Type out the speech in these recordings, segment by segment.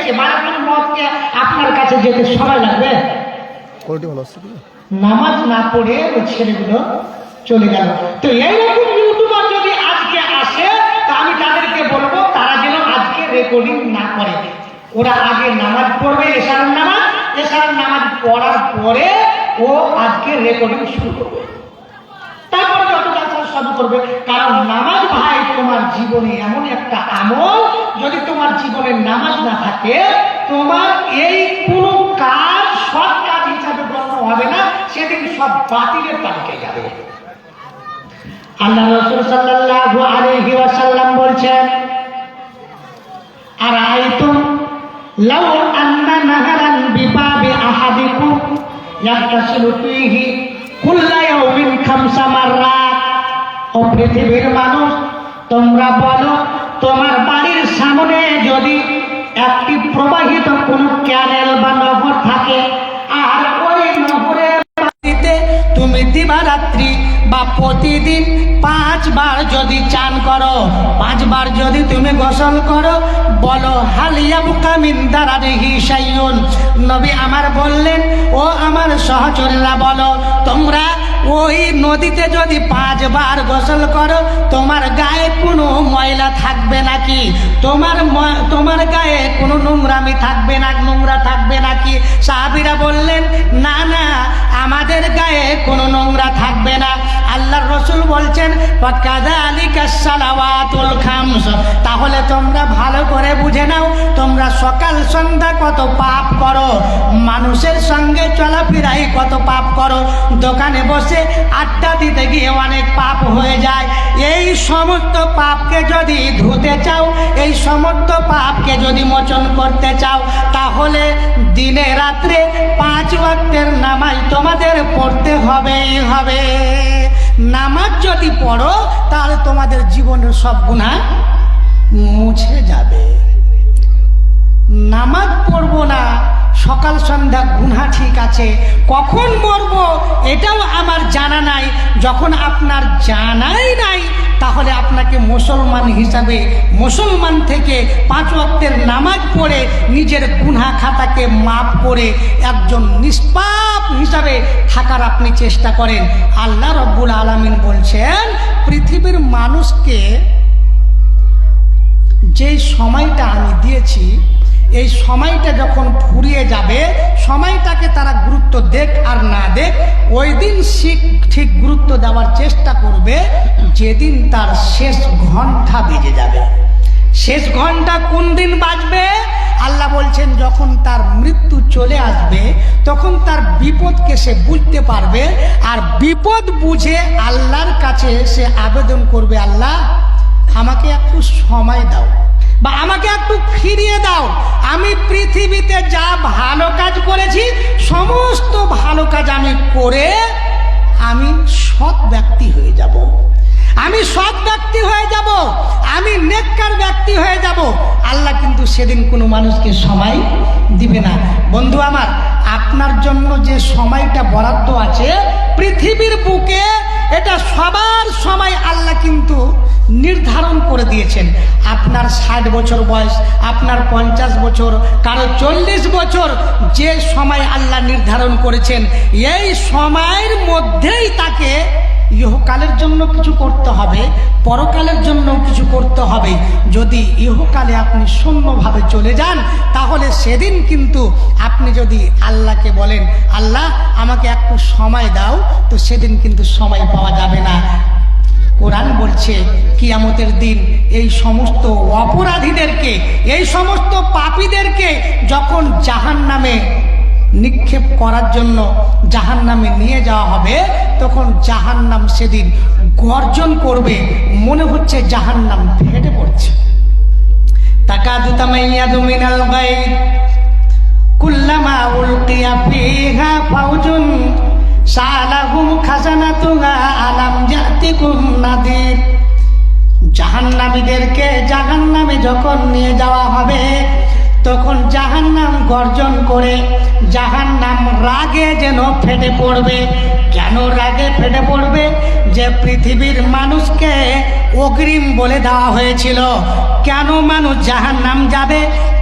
গেছে বারাকাতুল মতকে আপনার কাছে যেতে সময় লাগবে। নামাজ না পড়ে ওই ছেলেগুলো চলে গেল। তো এইরকম ইউটিউবার যদি আজকে আসে তো আমি তাদেরকে বলব তারা যেন আজকে রেকর্ডিং না করে। ওরা আগে নামাজ পড়বে এশার নামাজ এশার নামাজ পড়ার পরে ও আজকে রেকর্ডিং শুরু করবে। তারপরে যত সব করবে। কারণ নামাজ ভাই, তোমার জীবনে এমন একটা আমল, যদি তোমার জীবনে নামাজ না থাকে, তোমার এই কোনো কাজ, সৎ কাজ হিসাবে গণ্য হবে না, সেদিন সব বাতিলের তালিকায় যাবে। আল্লাহ রসুল সাল্লাল্লাহু আলাইহি ওয়াসাল্লাম বলছেন আর আইতুম লাউ আন্না নাহারান বিবাবি আহাদিকুম ইয়াগতাসিলু ফীহি কুল্লা ইয়াউমিন খামসা মাররাত ও পৃথিবীর মানুষ, তোমরা বলো, তোমার বাড়ির সামনে যদি একটি প্রবাহিত কোন ক্যানেল বা নহর থাকে, আর ওই নহরের পানিতে তুমি দিবারাত্রি বা প্রতিদিন পাঁচবার যদি চান করো, পাঁচবার যদি তুমি গোসল করো, বলো, হালিয়া বুকামিন দ্বারা রেহি নবী আমার বললেন, ও আমার সহচরীরা বলো, তোমরা ওই নদীতে যদি পাঁচবার গোসল করো, তোমার গায়ে কোনো ময়লা থাকবে নাকি? তোমার তোমার গায়ে কোনো নোংরামি থাকবে না, নোংরা থাকবে নাকি? সাহাবিরা বললেন, না না, আমাদের গায়ে কোনো নোংরা থাকবে তাহলে তোমরা ভালো করে বুঝে নাও, তোমরা সকাল সন্ধ্যা কত পাপ করো, মানুষের সঙ্গে চলাফেরাই কত পাপ করো, দোকানে বসে আড্ডা দিতে গিয়ে অনেক পাপ হয়ে যায়। এই সমস্ত পাপকে যদি ধুতে চাও, এই সমস্ত পাপকে যদি মোচন করতে চাও, তাহলে দিনে রাত্রে পাঁচ ওয়াক্তের নামাজ তোমাদের পড়তে হবেই হবে। নামাজ যদি পড়ো, তাহলে তোমাদের জীবনের সব গুণা মুছে যাবে। নামাজ পড়ব না, সকাল সন্ধ্যা গুনহা ঠিক আছে, কখন মরবো এটাও আমার জানা নাই। যখন আপনার জানাই নাই, তাহলে আপনাকে মুসলমান হিসাবে, মুসলমান থেকে পাঁচ ওয়াক্তের নামাজ পড়ে নিজের গুনহা খাতাকে মাপ করে একজন নিষ্পাপ হিসাবে থাকার আপনি চেষ্টা করেন। আল্লাহ রব্বুল আলমিন বলছেন, পৃথিবীর মানুষকে যেই সময়টা আমি দিয়েছি, এই সময়টা যখন ফুরিয়ে যাবে, সময়টাকে তারা গুরুত্ব দেখ আর না দেখ, ওই দিন শিখ ঠিক গুরুত্ব দেওয়ার চেষ্টা করবে, যেদিন তার শেষ ঘণ্টা বেজে যাবে। শেষ ঘণ্টা কোন দিন বাজবে? আল্লাহ বলছেন, যখন তার মৃত্যু চলে আসবে, তখন তার বিপদকে সে বুঝতে পারবে, আর বিপদ বুঝে আল্লাহর কাছে সে আবেদন করবে, আল্লাহ, আমাকে একটু সময় দাও বা আমাকে একটু ফিরিয়ে দাও। আমি পৃথিবীতে যা ভালো কাজ করেছি, সমস্ত ভালো কাজ আমি করে আমি সৎ ব্যক্তি হয়ে যাব। আমি সৎ ব্যক্তি হয়ে যাব, আমি নেককার ব্যক্তি হয়ে যাব। আল্লাহ কিন্তু সেদিন কোনো মানুষকে সময় দিবে না। বন্ধু আমার, আপনার জন্য যে সময়টা বরাদ্দ আছে, পৃথিবীর বুকে এটা সবার সময় আল্লাহ কিন্তু নির্ধারণ করে দিয়েছেন। আপনার ষাট বছর বয়স, আপনার পঞ্চাশ বছর, কারও চল্লিশ বছর, যে সময় আল্লাহ নির্ধারণ করেছেন, এই সময়ের মধ্যেই তাকে ইহকালের জন্য কিছু করতে হবে, পরকালের জন্য কিছু করতে হবে। যদি ইহকালে আপনি শূন্যভাবে চলে যান, তাহলে সেদিন কিন্তু আপনি যদি আল্লাহকে বলেন, আল্লাহ, আমাকে একটু সময় দাও। তো সেদিন কিন্তু সময় পাওয়া যাবে না। কোরআন বলছে, কিয়ামতের দিন এই সমস্ত অপরাধীদেরকে, এই সমস্ত পাপীদেরকে যখন জাহান নামে নিক্ষেপ করার জন্য জাহান নামে নিয়ে যাওয়া হবে, তখন জাহান নাম সেদিন গর্জন করবে, মনে হচ্ছে জাহান নাম ফেটে পড়ছে। তাকাদু তামাইয়াদু মিনাল গায়ব, কুল্লামা উলকিয়া ফিহা ফাউজুন, সালাহুম খাজানাতুহা আলাম জাতিকুম নাদির। জাহান্নামীদেরকে জাহান্নামে যখন নিয়ে যাওয়া হবে তখন জাহান নাম গর্জন করে জাহান নাম রাগে যেন ফেটে পড়বে। কেন রাগে ফেটে পড়বে? যে পৃথিবীর মানুষকে অগ্রিম বলে দেওয়া হয়েছিল। কেন মানুষ জাহান নাম যাবে?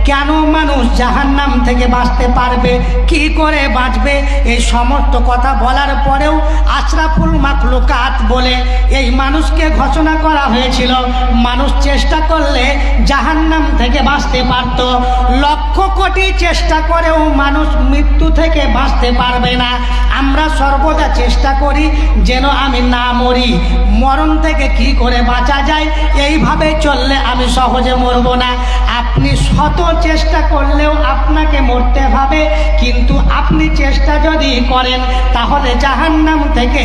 কেন মানুষ জাহান্নাম থেকে বাঁচতে পারবে? কি করে বাঁচবে? এই সমস্ত কথা বলার পরেও আশরাফুল মাখলুকাত বলে, এই মানুষকে ঘোষণা করা হয়েছিল, মানুষ চেষ্টা করলে জাহান্নাম থেকে বাঁচতে পারত। লক্ষ কোটি চেষ্টা করেও মানুষ মৃত্যু থেকে বাঁচতে পারবে না। আমরা সর্বদা চেষ্টা করি যেন আমি না মরি। মরণ থেকে কি করে বাঁচা যায়? এইভাবে চললে আমি সহজে মরব না। আপনি শত চেষ্টা করলেও আপনাকে মরতে হবে। কিন্তু আপনি চেষ্টা যদি করেন, তাহলে জাহান্নাম থেকে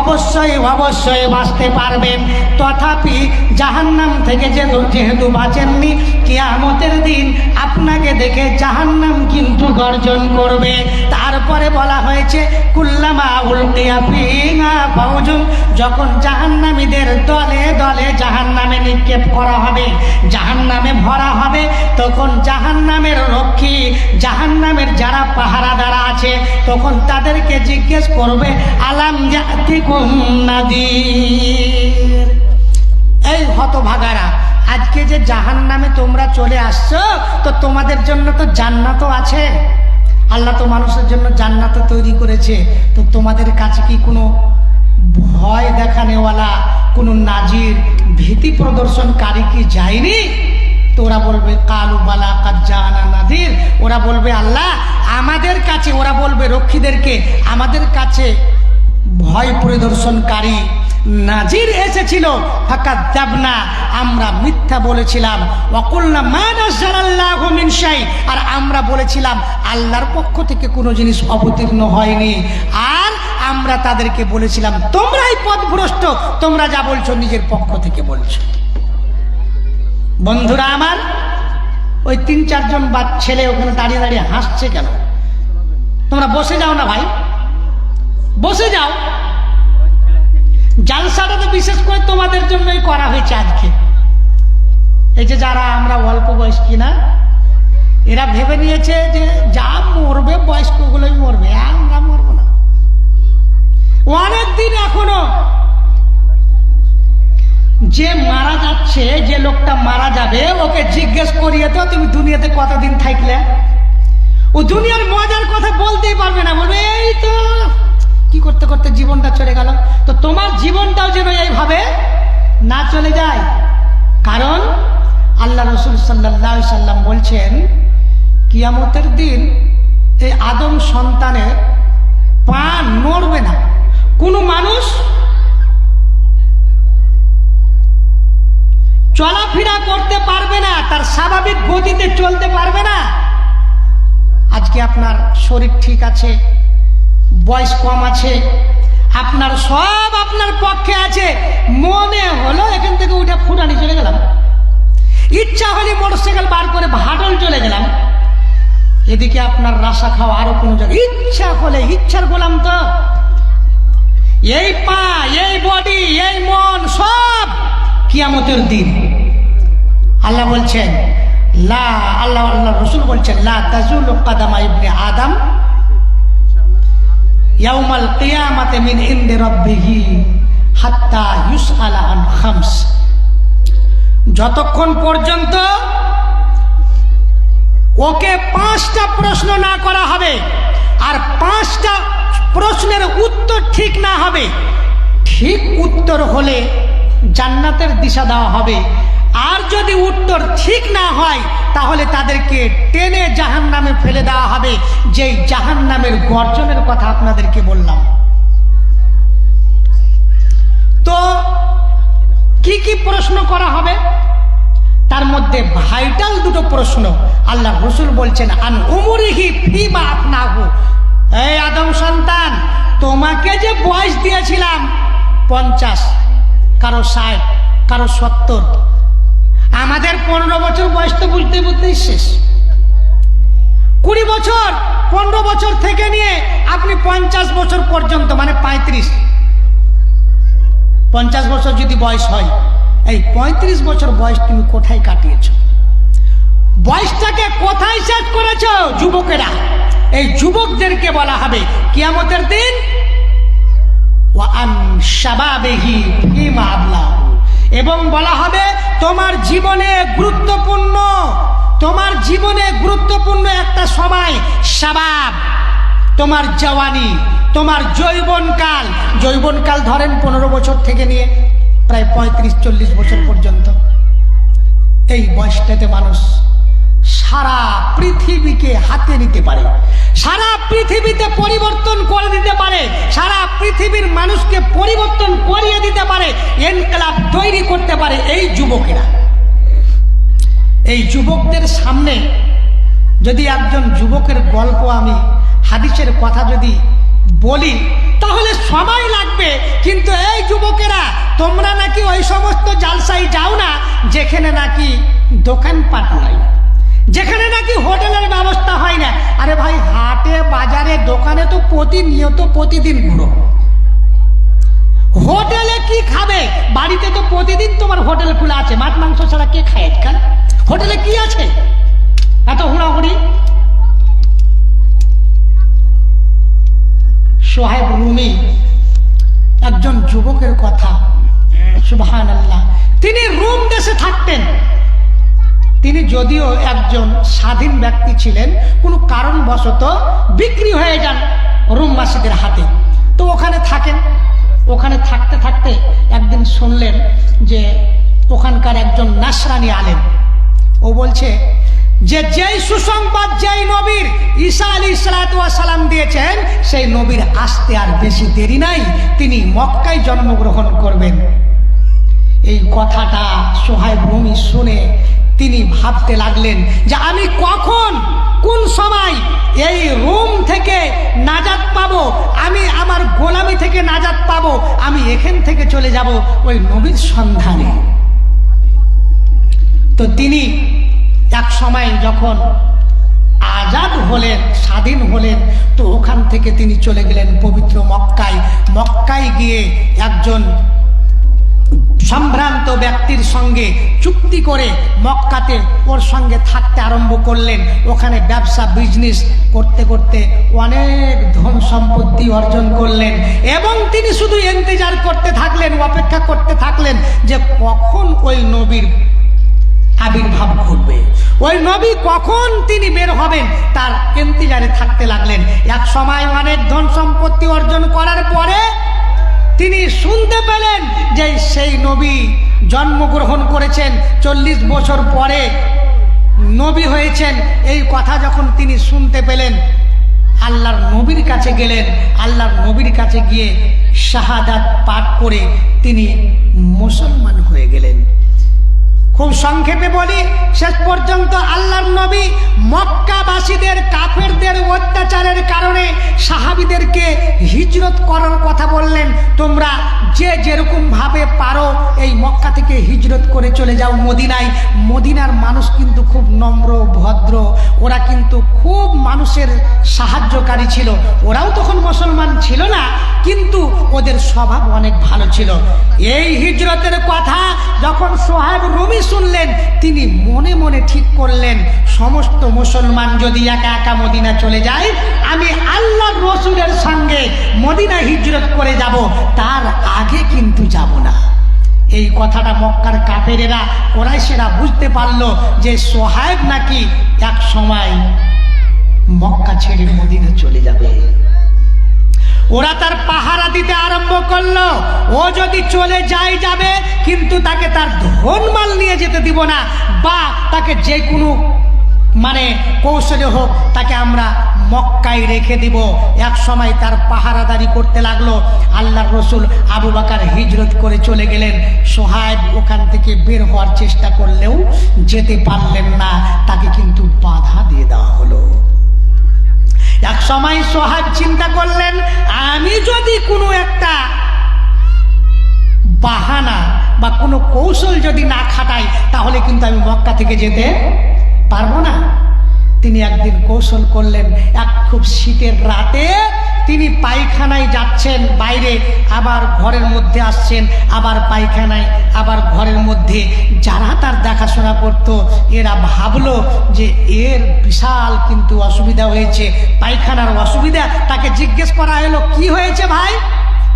অবশ্যই অবশ্যই বাঁচতে পারবেন। তথাপি জাহান্নাম থেকে যেহেতু যেহেতু বাঁচেননি, কিয়ামতের দিন আপনাকে দেখে জাহান্নাম কিন্তু গর্জন করবে। তারপরে বলা হয়েছে, কুল্লামা উল্টিয়া ফিঙা ফাউজুম যখন জাহান্নামীদের দলে দলে জাহান্নামে নিক্ষেপ করা হবে, জাহান্নামে ভরা হবে, তখন জাহান্নামের রক্ষী, জাহান্নামের যারা পাহারা পাহারাদারা আছে, তখন তাদেরকে জিজ্ঞেস করবে, আলাম জাতিকুম নাদির? এই হতভাগারা, আজকে যে জাহান নামে তোমরা চলে আসছো, তো তোমাদের জন্য তো জান্নাতও আছে। আল্লাহ তো মানুষের জন্য জান্নাতও তৈরি করেছে। তো তোমাদের কাছে কি কোনো ভয় দেখানেওয়ালা, কোনো নাজির ভীতি প্রদর্শনকারী কি যায়নি? তো ওরা বলবে, কালু বালা কাজ্জানা নাদির। ওরা বলবে, আল্লাহ, আমাদের কাছে, ওরা বলবে, রক্ষীদেরকে আমাদের কাছে ভয় পরিদর্শনকারী নাজির এসেছিল। ফাঁকা দেবনা আমরা মিথ্যা বলেছিলাম। অকুল্লা মিনসাই আর আমরা বলেছিলাম, আল্লাহর পক্ষ থেকে কোনো জিনিস অবতীর্ণ হয়নি। আর আমরা তাদেরকে বলেছিলাম, তোমরাই পথভ্রষ্ট, তোমরা যা বলছো নিজের পক্ষ থেকে বলছো। বন্ধুরা আমার, ওই তিন, চারজন বা ছেলে ওখানে দাঁড়িয়ে দাঁড়িয়ে হাসছে কেন? তোমরা বসে যাও না ভাই। বসে যাও। জালসাটা তো বিশেষ করে তোমাদের জন্যই করা হয়েছে আজকে। এই যে যারা আমরা অল্প বয়স্কি না এরা ভেবে নিয়েছে যে যা মরবে যে মারা যাচ্ছে, যে লোকটা মারা যাবে, ওকে জিজ্ঞেস করিয়ে তো তুমি দুনিয়াতে কতদিন থাকলে? ও দুনিয়ার মজার কথা বলতেই পারবে না। বলবে, এই তো, কি করতে করতে জীবনটা চলে গেল? তো তোমার জীবনটাও যেন এইভাবে না চলে যায়। কারণ আল্লাহ রসুল সাল্লাহ সাল্লাম বলছেন, কিয়ামতের দিন এই আদম সন্তানের পা নড়বে না। কোনো মানুষ চলাফেরা করতে পারবে না, তার স্বাভাবিক গতিতে চলতে পারবে না। আজকে আপনার শরীর ঠিক আছে, বয়স কম আছে, আপনার সব আপনার পক্ষে আছে, মনে হলো এখান থেকে উঠে ফুটানি চলে গেলাম। ইচ্ছা হলে মোটরসাইকেল বার করে ভাটল চলে গেলাম। এদিকে আপনার রাসা খাওয়া আরও কোনো জায়গায়। ইচ্ছা হলে, ইচ্ছার গোলাম তো। এই পা, এই বডি এই মন সব কিয়ামতের দিন। আল্লাহ বলছেন, লা, আল্লাহ আল্লাহ রসুল বলছেন, লা তাজুল কাদামা ইবনে আদম ইয়াউমাল কিয়ামাতে মিন ইনদি রাব্বিহি হাত্তা ইউসআলা আন খামস। যতক্ষণ পর্যন্ত ওকে পাঁচটা প্রশ্ন না করা হবে আর পাঁচটা প্রশ্নের উত্তর ঠিক না হবে, ঠিক উত্তর হলে জান্নাতের দিশা দেওয়া হবে। আর যদি উত্তর ঠিক না হয়, তাহলে তাদেরকে টেনে জাহান নামে ফেলে দেওয়া হবে। যেই জাহান নামের গর্জনের কথা আপনাদেরকে বললাম। তো কি কি প্রশ্ন করা হবে? তার মধ্যে ভাইটাল দুটো প্রশ্ন। আল্লাহ রসুল বলছেন, আন উমরিহি ফিমা আপনাহু এই আদম সন্তান, তোমাকে যে বয়স দিয়েছিলাম, পঞ্চাশ, কারও ষাট, কারও সত্তর আমাদের পনেরো বছর বয়স তো বুঝতে বুঝতেই শেষ। কুড়ি বছর, পনেরো বছর থেকে নিয়ে আপনি পঞ্চাশ বছর পর্যন্ত মানে পঁয়ত্রিশ। পঞ্চাশ বছর যদি বয়স হয়, এই পঁয়ত্রিশ বছর বয়স তুমি কোথায় কাটিয়েছ? বয়সটাকে কোথায় শেষ করেছ? যুবকেরা। এই যুবকদেরকে বলা হবে কিয়ামতের দিন। এবং বলা হবে তোমার জীবনে গুরুত্বপূর্ণ, তোমার জীবনে গুরুত্বপূর্ণ একটা সময় সাবাব তোমার জওয়ানি, তোমার যৌবনকাল। যৌবনকাল ধরেন পনেরো বছর থেকে নিয়ে প্রায় পঁয়ত্রিশ, চল্লিশ বছর পর্যন্ত। এই বয়সটাতে মানুষ সারা পৃথিবীকে হাতে নিতে পারে। সারা পৃথিবীতে পরিবর্তন করে দিতে পারে। সারা পৃথিবীর মানুষকে পরিবর্তন করিয়ে দিতে পারে, এনকলাব তৈরি করতে পারে এই যুবকেরা। এই যুবকদের সামনে যদি একজন যুবকের গল্প আমি হাদিসের কথা যদি বলি, তাহলে সময় লাগবে। কিন্তু এই যুবকেরা, তোমরা নাকি ওই সমস্ত জালসাই যাও না, যেখানে নাকি দোকানপাট নাই। যেখানে নাকি হোটেলের ব্যবস্থা হয় না। আরে ভাই, হাটে, বাজারে, দোকানে তো প্রতিনিয়ত প্রতিদিন ঘুরো। হোটেলে কি খাবে? বাড়িতে তো প্রতিদিন তোমার হোটেল খোলা আছে। মাছ, মাংস ছাড়া কে খায় আজকাল হোটেলে কি আছে? এত হুড়াহুড়ি? সোহেব রুমি, একজন যুবকের কথা। আল্লাহ তিনি রুম দেশে থাকতেন। তিনি যদিও একজন স্বাধীন ব্যক্তি ছিলেন, কোনো কারণবশত বিক্রি হয়ে যান রুমবাসীদের হাতে। তো ওখানে থাকেন। ওখানে থাকতে থাকতে একদিন শুনলেন যে ওখানকার একজন নাসরানি আলেন ও বলছে, যে যেই সুসংবাদ, যেই নবীর ঈসা আলী সালাম দিয়েছেন, সেই নবীর আসতে আর বেশি দেরি নাই। তিনি মক্কায় জন্মগ্রহণ করবেন। এই কথাটা সোহাইব রুমি শুনে তিনি ভাবতে লাগলেন যে আমি কখন, কোন সময় এই রুম থেকে নাজাত পাবো, আমি আমার গোলামি থেকে নাজাত পাবো, আমি এখান থেকে চলে যাব ওই নবীর সন্ধানে। তো তিনি এক সময় যখন আজাদ হলেন, স্বাধীন হলেন, তো ওখান থেকে তিনি চলে গেলেন পবিত্র মক্কায়। মক্কায় গিয়ে একজন সম্ভ্রান্ত ব্যক্তির সঙ্গে চুক্তি করে মক্কাতে ওর সঙ্গে থাকতে আরম্ভ করলেন। ওখানে ব্যবসা বিজনেস করতে করতে অনেক ধন সম্পত্তি অর্জন করলেন এবং তিনি শুধু ইন্তজার করতে থাকলেন, অপেক্ষা করতে থাকলেন যে কখন ওই নবীর আবির্ভাব ঘটবে। ওই নবী কখন তিনি বের হবেন তার ইন্তজারে থাকতে লাগলেন। এক সময় অনেক ধন সম্পত্তি অর্জন করার পরে তিনি শুনতে পেলেন যে সেই নবী জন্মগ্রহণ করেছেন চল্লিশ বছর পরে। নবী হয়েছেন, এই কথা যখন তিনি শুনতে পেলেন, আল্লাহর নবীর কাছে গেলেন, আল্লাহর নবীর কাছে গিয়ে শাহাদাত পাঠ করে তিনি মুসলমান হয়ে গেলেন। খুব সংক্ষেপে বলি, শেষ পর্যন্ত আল্লাহর নবী মক্কাবাসীদের কাফেরদের অত্যাচারের কারণে সাহাবিদেরকে হিজরত করার কথা বললেন, তোমরা যে যেরকম ভাবে পারো এই মক্কা থেকে হিজরত করে চলে যাও মদিনায়। মদিনার মানুষ কিন্তু খুব নম্র, ভদ্র, ওরা কিন্তু খুব মানুষের সাহায্যকারী ছিল। ওরাও তখন মুসলমান ছিল না, কিন্তু ওদের স্বভাব অনেক ভালো ছিল। এই হিজরতের কথা যখন সোহাব রবি শুনলেন, তিনি মনে মনে ঠিক করলেন, সমস্ত মুসলমান যদি একা একা মদিনা চলে যায়, আমি আল্লাহ রসুলের সঙ্গে মদিনা হিজরত করে যাব, তার আগে কিন্তু যাব না। এই কথাটা মক্কার কাফেরেরা ওরাইশেরা বুঝতে পারল যে সোহায়েব নাকি এক সময় মক্কা ছেড়ে মদিনা চলে যাবে। ওরা তার পাহারা দিতে আরম্ভ করল। ও যদি চলে যায় যাবে, কিন্তু তাকে তার ধনমাল নিয়ে যেতে দিব না। বা তাকে যে কোনো মানে কৌশলে হোক, তাকে আমরা মক্কায় রেখে দিব। এক সময় তার পাহারাদারি করতে লাগল। আল্লাহর রসুল আবু বাকার হিজরত করে চলে গেলেন। সোহাইব ওখান থেকে বের হওয়ার চেষ্টা করলেও যেতে পারলেন না। তাকে কিন্তু বাধা দিয়ে দেওয়া হলো। এক সময় সোহাগ চিন্তা করলেন, আমি যদি কোনো একটা বাহানা বা কোনো কৌশল যদি না খাটাই, তাহলে কিন্তু আমি মক্কা থেকে যেতে পারব না। তিনি একদিন কৌশল করলেন, এক খুব শীতের রাতে তিনি পায়খানায় যাচ্ছেন, বাইরে আবার ঘরের মধ্যে আসছেন, আবার পায়খানায়, আবার ঘরের মধ্যে। যারা তার দেখাশোনা করত, এরা ভাবলো যে এর বিশাল কিন্তু অসুবিধা হয়েছে, পায়খানার অসুবিধা। তাকে জিজ্ঞেস করা হলো, কি হয়েছে ভাই?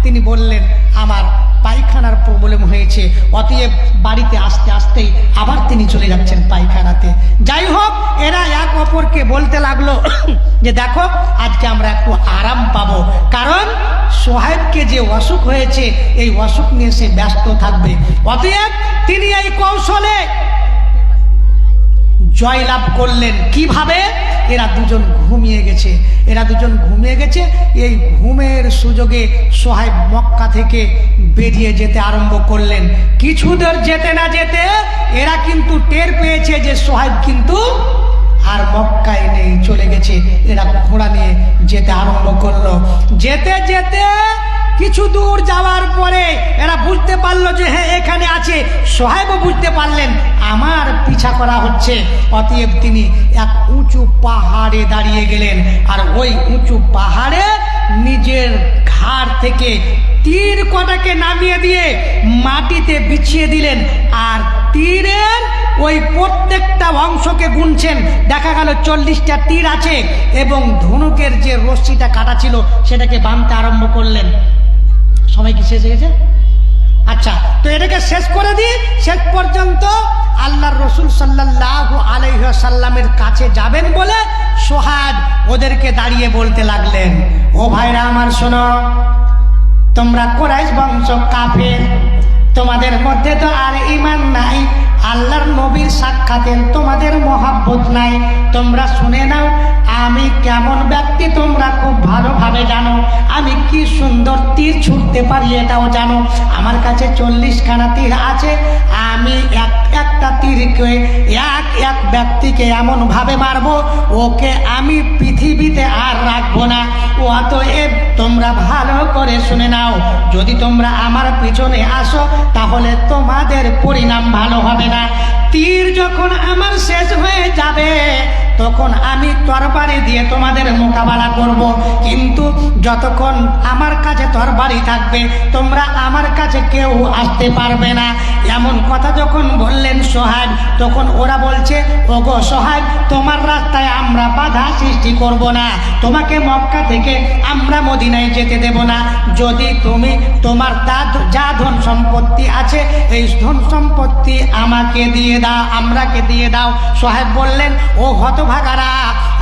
তিনি বললেন, আমার পায়খানার প্রবলেম হয়েছে। অতএব বাড়িতে আসতে আসতেই আবার তিনি চলে যাচ্ছেন পায়খানাতে। যাই হোক, এরা এক অপরকে বলতে লাগল, যে দেখো, আজকে আমরা একটু আরাম পাবো। কারণ সোহেবকে যে অসুখ হয়েছে, এই অসুখ নিয়ে সে ব্যস্ত থাকবে। অতএব তিনি এই কৌশলে জয়লাভ করলেন। কীভাবে? এরা দুজন ঘুমিয়ে গেছে। এরা দুজন ঘুমিয়ে গেছে। এই ঘুমের সুযোগে সোহাইব মক্কা থেকে বেরিয়ে যেতে আরম্ভ করলেন। কিছু দূর যেতে না যেতে এরা কিন্তু টের পেয়েছে যে সোহাইব কিন্তু আর মক্কায় নেই, চলে গেছে। এরা ঘোড়া নিয়ে যেতে আরম্ভ করল। যেতে যেতে কিছু দূর যাওয়ার পরে এরা বুঝতে পারল যে হ্যাঁ এখানে আছে। সোহেবও বুঝতে পারলেন, আমার পিছা করা হচ্ছে। অতএব তিনি এক উঁচু পাহাড়ে দাঁড়িয়ে গেলেন আর ওই উঁচু পাহাড়ে নিজের ঘাড় থেকে তীর কটাকে নামিয়ে দিয়ে মাটিতে বিছিয়ে দিলেন আর তীরের ওই প্রত্যেকটা অংশকে গুনছেন। দেখা গেল চল্লিশটা তীর আছে এবং ধনুকের যে রশ্মিটা কাটা ছিল, সেটাকে বাঁধতে আরম্ভ করলেন। সময় কি শেষ হয়ে গেছে? আচ্ছা তো এটাকে শেষ করে দিই শেষ পর্যন্ত আল্লাহ রসুল সাল্লাহ আলহ্লামের কাছে যাবেন বলে সোহাদ ওদেরকে দাঁড়িয়ে বলতে লাগলেন, ও ভাইরা আমার শোনো, তোমরা কোরাইশ বংশ কাফের, তোমাদের মধ্যে তো আর ইমান নাই আল্লাহর নবীর সাক্ষাতে তোমাদের মহাব্বত নাই। তোমরা শুনে নাও, আমি কেমন ব্যক্তি তোমরা খুব ভালোভাবে জানো। আমি কি সুন্দর তীর ছুটতে পারি এটাও জানো। আমার কাছে চল্লিশখানা তীর আছে। আমি এক একটা তীরকে এক এক ব্যক্তিকে এমনভাবে মারবো, ওকে আমি পৃথিবীতে আর রাখব না। ও অতএব তোমরা ভালো করে শুনে নাও, যদি তোমরা আমার পিছনে আসো, তাহলে তোমাদের পরিণাম ভালো হবে না। তীর যখন আমার শেষ হয়ে যাবে তখন আমি তরবারি দিয়ে তোমাদের মোকাবেলা করব। কিন্তু যতক্ষণ আমার কাছে তরবারি থাকবে, তোমরা আমার কাছে কেউ আসতে পারবে না। এমন কথা যখন বললেন সোহাগ, তখন ওরা বলছে, ওগো সোহাগ, তোমার রাস্তায় আমরা বাধা সৃষ্টি করব না। তোমাকে মক্কা থেকে আমরা মদিনায় যেতে দেব না। যদি তুমি তোমার তা যা ধন সম্পত্তি আছে, এই ধন সম্পত্তি আমাকে দিয়ে দাও, আমরাকে দিয়ে দাও। সোহেব বললেন, ও হতভাগারা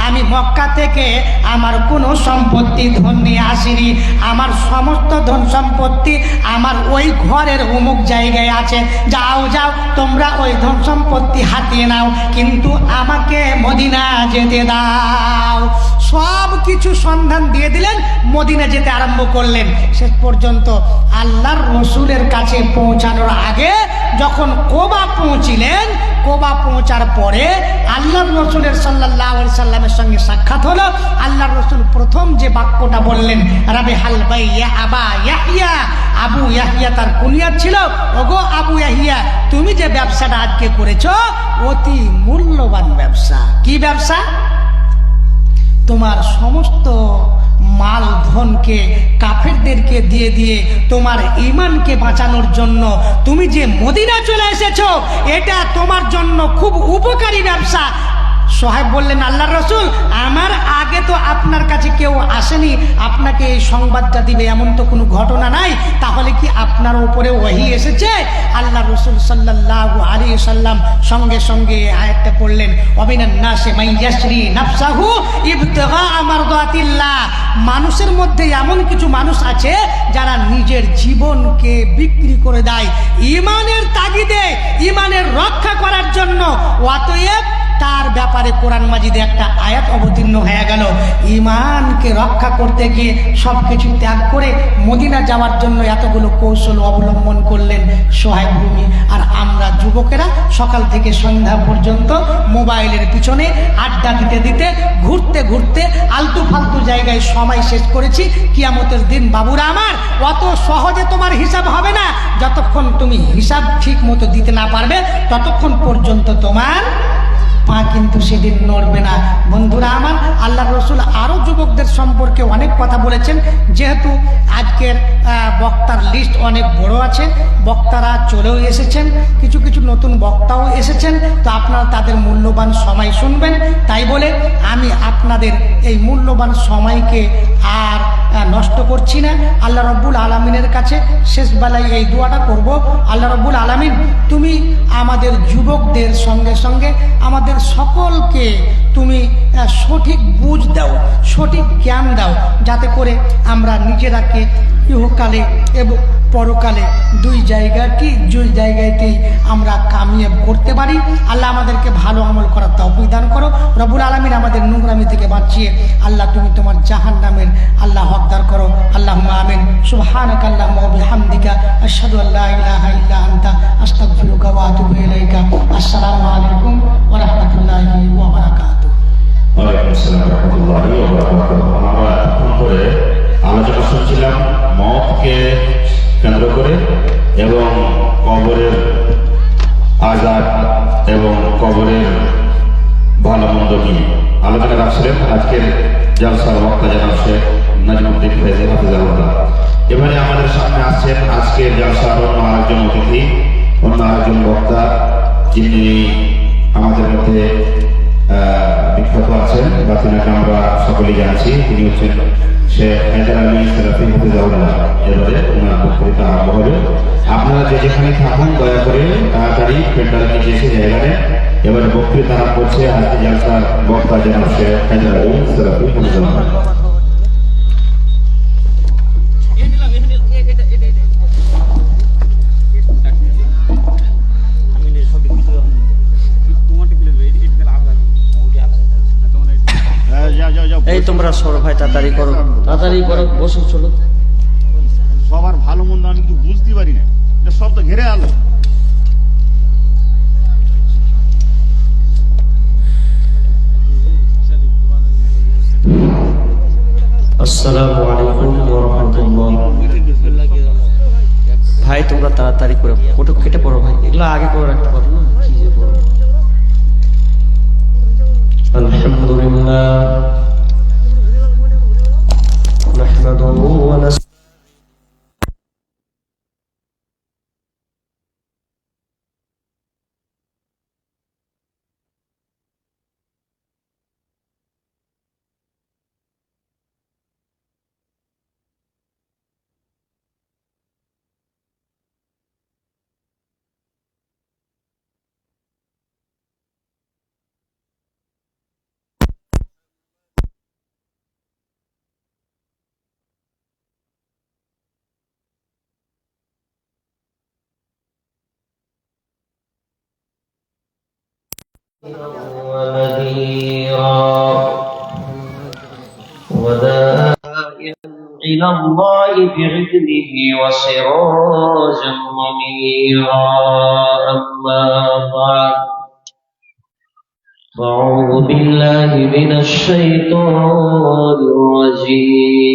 আমি মক্কা থেকে আমার কোনো সম্পত্তি, ধন নিয়ে আসিনি। আমার সমস্ত ধন সম্পত্তি আমার ওই ঘরের অমুক জায়গায় আছে। যাও যাও, তোমরা ওই ধন সম্পত্তি হাতিয়ে নাও, কিন্তু আমাকে মদিনা যেতে দাও। সব কিছু সন্ধান দিয়ে দিলেন, মদিনা যেতে আরম্ভ করলেন। শেষ পর্যন্ত আল্লাহর রসুলের কাছে পৌঁছানোর আগে যখন কোবা পৌঁছিলেন কোবা পৌঁছার পরে আল্লাহর রসুলের সাল্লাহ সাল্লামের সঙ্গে সাক্ষাৎ হলো। আল্লাহর রসুল প্রথম যে বাক্যটা বললেন, রাবে হাল ভাই আবা ইয়াহিয়া আবু ইয়াহিয়া তার কুনিয়ার ছিল। ওগো আবু ইয়াহিয়া তুমি যে ব্যবসাটা আজকে করেছ, অতি মূল্যবান ব্যবসা। কি ব্যবসা? তোমার সমস্ত মাল ধনকে, কাফেরদেরকে দিয়ে দিয়ে তোমার ইমানকে বাঁচানোর জন্য তুমি যে মদিনা চলে এসেছ, এটা তোমার জন্য খুব উপকারী ব্যবসা। সোহেব বললেন আল্লাহ রসুল, আমার আগে তো আপনার কাছে কেউ আসেনি। আপনাকে এই সংবাদটা দিবে এমন তো কোনো ঘটনা নাই। তাহলে কি আপনার উপরে ওহি এসেছে? আল্লাহ রসুল সাল্লাহ আলী সাল্লাম সঙ্গে সঙ্গে আয়াতটা পড়লেন অবিনান্নাসে মাইয়াশ্রী নাফসাহু ইবতেগা আমার দাতিল্লাহ। মানুষের মধ্যে এমন কিছু মানুষ আছে যারা নিজের জীবনকে বিক্রি করে দেয়। ইমানের তাগিদে, ইমানের রক্ষা করার জন্য। অতএব তার ব্যাপারে কোরআন মাজিদে একটা আয়াত অবতীর্ণ হয়ে গেল। ইমানকে রক্ষা করতে গিয়ে সব কিছু ত্যাগ করে মদিনা যাওয়ার জন্য এতগুলো কৌশল অবলম্বন করলেন সহায় ভূমি আর আমরা যুবকেরা সকাল থেকে সন্ধ্যা পর্যন্ত মোবাইলের পিছনে আড্ডা দিতে দিতে ঘুরতে ঘুরতে আলতু ফালতু জায়গায় সময় শেষ করেছি। কিয়ামতের দিন বাবুরা আমার, অত সহজে তোমার হিসাব হবে না। যতক্ষণ তুমি হিসাব ঠিক মতো দিতে না পারবে, ততক্ষণ পর্যন্ত তোমার পা কিন্তু সেদিন নড়বে না। বন্ধুরা আমার আল্লাহ রসুল আরও যুবকদের সম্পর্কে অনেক কথা বলেছেন। যেহেতু আজকের বক্তার লিস্ট অনেক বড় আছে, বক্তারা চলেও এসেছেন, কিছু কিছু নতুন বক্তাও এসেছেন, তো আপনারা তাদের মূল্যবান সময় শুনবেন। তাই বলে আমি আপনাদের এই মূল্যবান সময়কে আর নষ্ট করছি না। আল্লাহ রব্বুল আলমিনের কাছে শেষ বেলায় এই দোয়াটা করব। আল্লাহ রব্বুল আলমিন, তুমি আমাদের যুবকদের সঙ্গে সঙ্গে আমাদের সকলকে তুমি সঠিক বুঝ দাও, সঠিক জ্ঞান দাও, যাতে করে আমরা নিজেরাকে ইহকালে এবং পরকালে দুই জায়গা কি, দুই জায়গাতেই আমরা কামিয়ে করতে পারি। আল্লাহ আমাদেরকে ভালো আমল করার দান করো। রবুল আলমিন আমাদের নোংরামি বাঁচিয়ে আল্লাহ তুমি তোমার জাহান নামের আল্লাহ হকদার করো। আল্লাহ আমিন। সুবহানাক আল্লাহুম্মা ওয়া বিহামদিকা আশহাদু আল্লা ইলাহা ইল্লা আনতা আস্তাগফিরুকা ওয়া আতুবু ইলাইকা। আসসালামু আলাইকুম করে এবং কবরের আজাদ এবং কবরের ভালো মন্দ নিয়ে। আলোচনা রাখছিলেন আজকের জলসার বক্তা জানাব শেখ নাজমুদ্দিন ফেজে হাফিজাহুল্লাহ। এবারে আমাদের সামনে আসছেন আজকের জলসার অন্য আরেকজন অতিথি, অন্য আরেকজন বক্তা, যিনি আমাদের মধ্যে বিখ্যাত আছেন বা তিনাকে আমরা সকলেই জানছি। তিনি হচ্ছেন শেখ হায়দার আলী সেরাফি হাফিজাহুল্লাহ। এবারে ওনার বক্তৃতা আরম্ভ হবে। আপনারা যে যেখানে থাকুন, দয়া করে তাড়াতাড়ি পেন্ডালের নিচে এসে জায়গা এবারে বক্তৃতা আরম্ভ করছে আজকে জালসার বক্তা যেন শেখ হায়দার আলী সেরাফি হাফিজাহুল্লাহ এই তোমরা সরো ভাই তাড়াতাড়ি করো। তাড়াতাড়ি করো বসো চলো। সবার ভালো মন্দ আমি কিছু বুঝতে পারি না। সব তো ঘেরে আলো। ভাই, তোমরা তাড়াতাড়ি করে ফটো কেটে পড়ো ভাই। এগুলো আগে করে রাখতে পারো না, কি যে করো আলহামদুলিল্লাহ। نحمده ওয়া ونذيرا وداعيا إلى الله بإذنه وسراجا منيرا. أما بعد فأعوذ بالله من الشيطان الرجيم.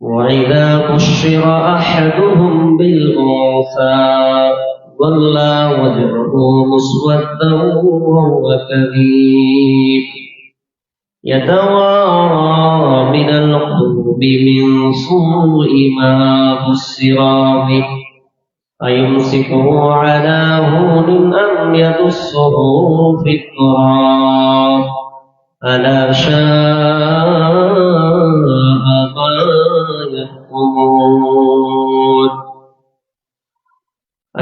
وإذا بشر أحدهم بالأنثى ظل وجهه مسودا وهو كذيب يتوارى من القلب من سوء ما بصر به أيمسكه على هون أم يدسه في التراب؟ ألا شاء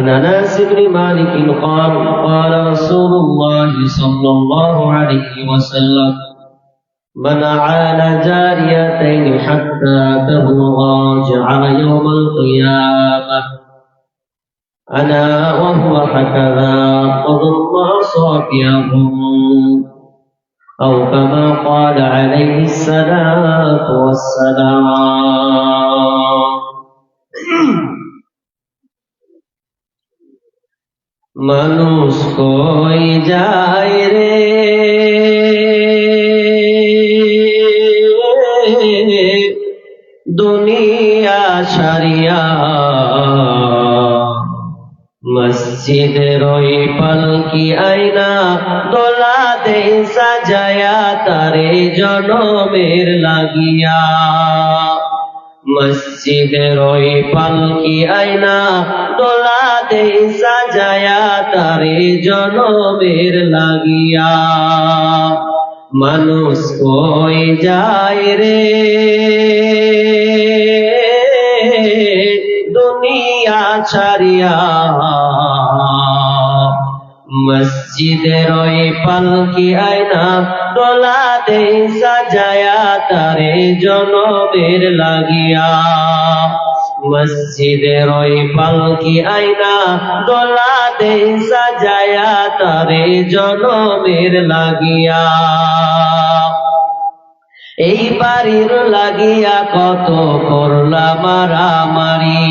عن انس بن مالك قال قال رسول الله صلى الله عليه وسلم من عال جاريتين حتى تبلغا جعل يوم القيامة. أنا وهو هكذا قد الله صافيهم. أو كما قال عليه الصلاة والسلام. মানুষ কই যায় রে? দুনিয়া সারিয়া মসজিদের ওই পালকি আইনা, দোলা দে সাজায়া তারে জনমের লাগিয়া। মসজিদের ওই পালকি আইনা, দোলা দে সাজায়া তারে জনমের লাগিয়া। মানুষ কই যায় রে? দুনিয়া ছাড়িয়া। মসজিদের ওই পালকি আয়না ডোলা দে সাজায়া তারে জনমের লাগিয়া। মসজিদের ওই পালকি আয়না ডোলা দে সাজায়া তারে জনমের লাগিয়া। এই বাড়ির লাগিয়া কত করলা মারামারি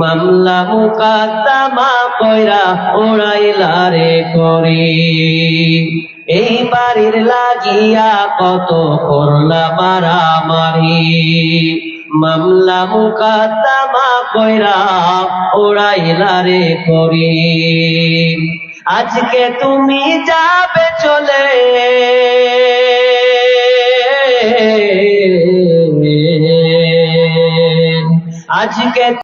মামলা মুকাদ্দামা কইরা ওড়াইলা রে করি। এই বাড়ির লাগিয়া কত করলা মারামারি মামলা মুকাদ্দামা কইরা ওড়াইলা রে করি। আজকে তুমি যাবে চলে। আজকে